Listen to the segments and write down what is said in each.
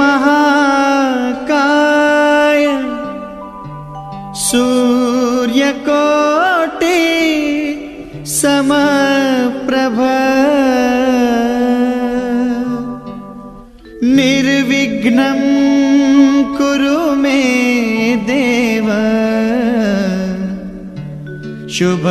महाकाय सूर्यकोटि समप्रभ निर्विघ्नं कुरु मे देव। शुभकार्येषु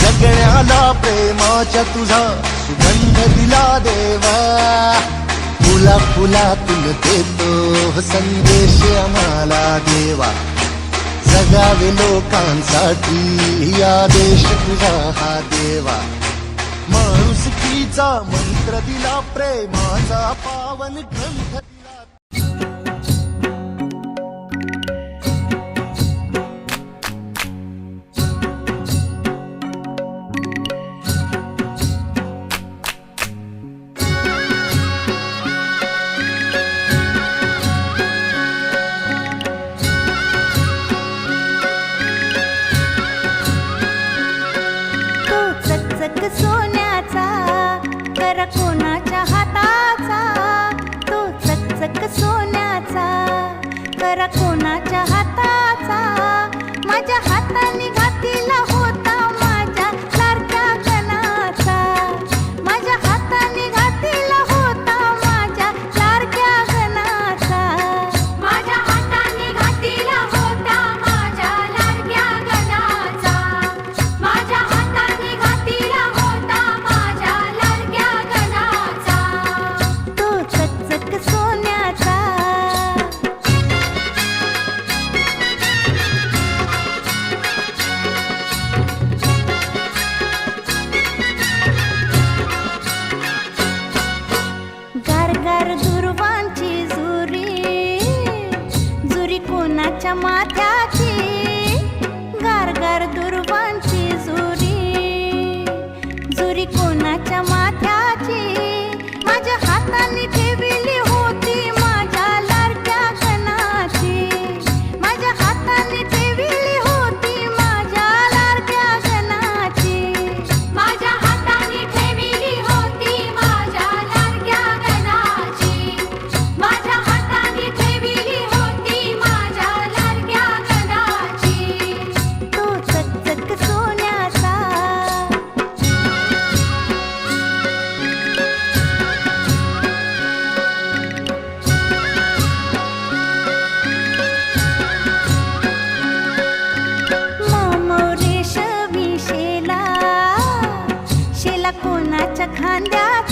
जगण्याला प्रेमाच्या तुझा सुगंध दिला देवा. फुला फुलातून देतो संदेश आम्हाला देवा. जगावे लोकांसाठी या देश तुझा हा देवा. माणुसकीचा मंत्र दिला प्रेमाचा पावन ग्रंथ Mandaka.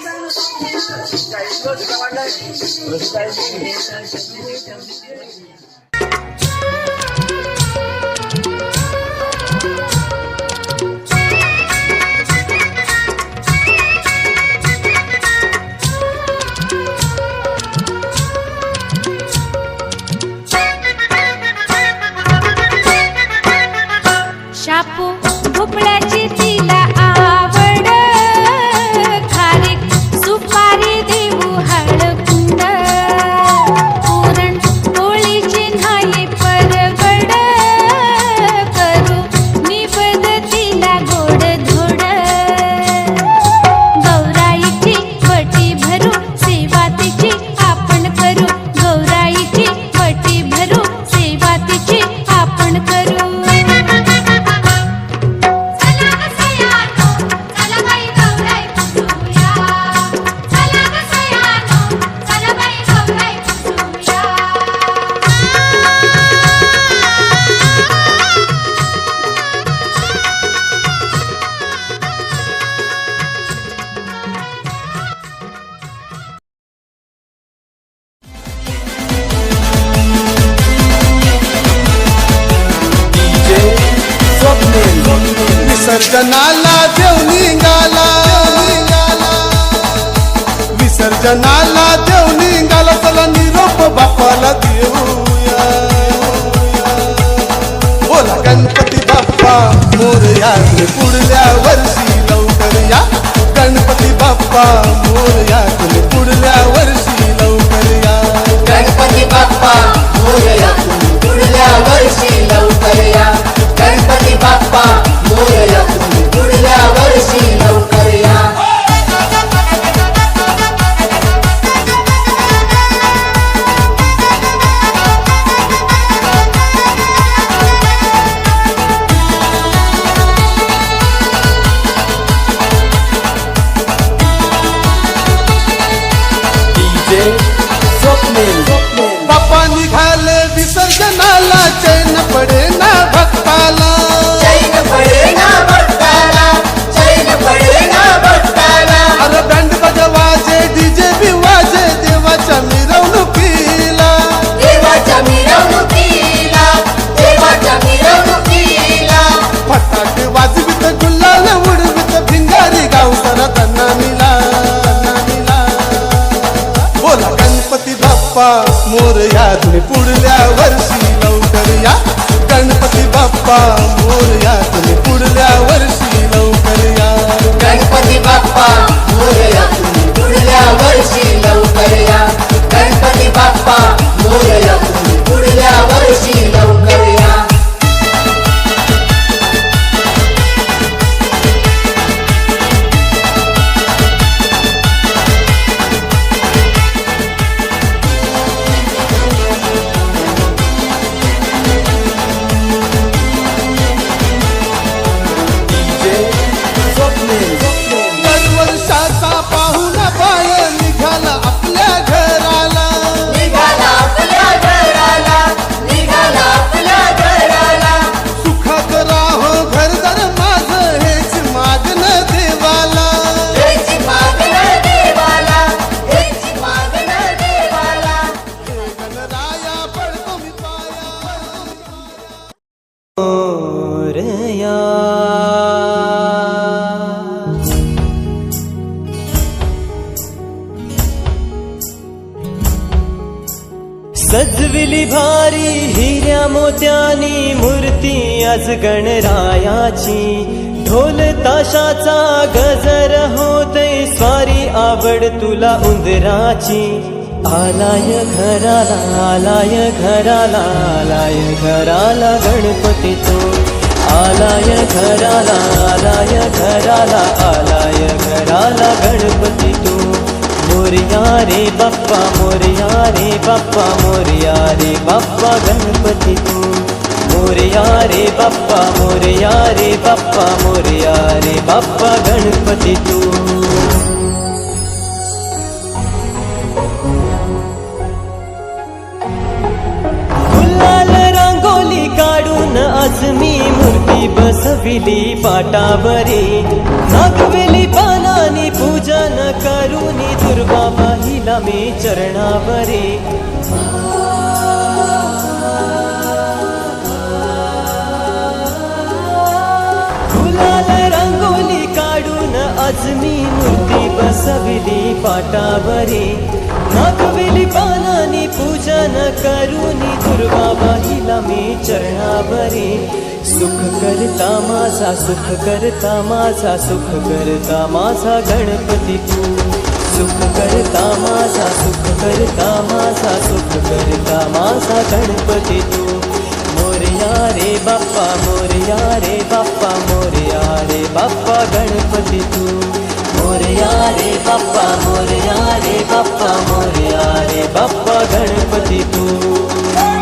Gracias. विसर्जनाला देवनिंगाला विसर्जनाला देवनिंगाला चला निरोप बापाला देऊया. बोला गणपती बाप्पा, मोरया पुढल्या वर्षी लवकर या. गणपती बाप्पा, मोरया पुढल्या वर्षी लवकर या. गणपती बाप्पा, मोरया तुम्ही पुढल्या वर्षी लवकर या. गणपती बाप्पा मोरया तुम्ही पुढल्या वर्षी लवकर या. गणपती बाप्पा मोरया तुम्ही पुढल्या वर्षी लवकर या. गणपती बाप्पा मोरया भारी हिऱ्या मोत्यानी मूर्ती आज गणरायाची. ढोल ताशाचा गजर होते स्वारी आवड तुला उंदराची. आलाय घराला आलाय घराला आलाय घराला गणपती तो आलाय घराला आलाय घराला आलाय घराला गणपती तू मोरया रे बाप्पा मोरया रे बाप्पा मोरया रे बाप्पा गणपती तू. मोरया रे बाप्पा मोरया रे बाप्पा मोरया रे बाप्पा गणपती तू. गुलाल रांगोली काढून आज मी मूर्ती बसविली पाटावरी. नागवेली मी पूजन करुनी दुर्गा पाहिला मी चरणावरे. गुलाल रंगोली काढून आज मी मूर्ती बसविली पाटावरी. नागवेली पानानी पूजन करूनी दुर्गा बाईला मी चरणावरी सुख करता माझा सुख करता माझा सुख करता माझा गणपती तू. सुख करता माझा सुख करता माझा सुख करता माझा गणपती तू. मोरया रे बाप्पा मोरया रे बाप्पा मोरया रे बाप्पा गणपती तू. मोरया रे बाप्पा मोरया रे बाप्पा मोरया रे बाप्पा गणपती तू.